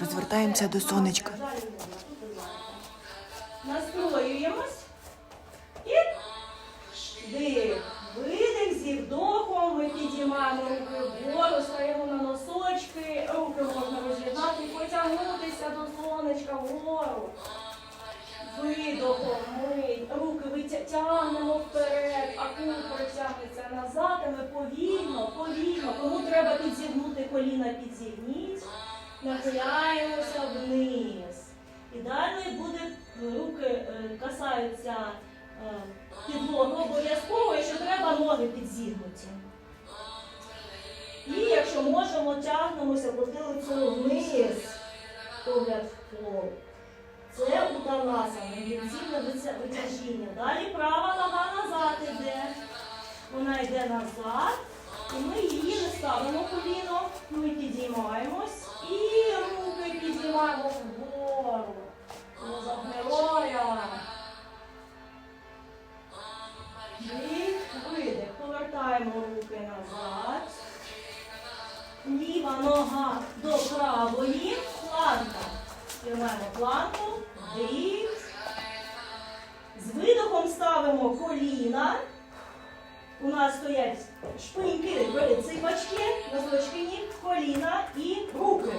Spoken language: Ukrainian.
Розвертаємося до сонечка. Настроюємось. І вдих. Видих зі вдохом. Ми підіймаємо руки вгору, стаємо на носочки. Руки можна роз'єднати потягнутися до сонечка вгору. Видохом ми руки витягнемо вперед, а кулак тягнеться назад, і ми повільно, повільно. Кому треба підзігнути коліна, підзігніть. Нахиляємося вниз. І далі буде руки е, касаються е, підлоги обов'язково, якщо треба ноги підзігнуті. І якщо можемо, тягнемося потилицею вниз, погляд в пол. Це уталасана, інтенсивне витяжіння. Далі права нога назад іде. Вона йде назад. І ми її не ставимо коліно. Ми підіймаємось Вдих, видих. Повертаємо руки назад. Ліва нога до правої. Планка. Тримаємо планку. Вдих. З видохом ставимо коліна. У нас стоять шпиньки, ципочки, носочки ніг, коліна і руки.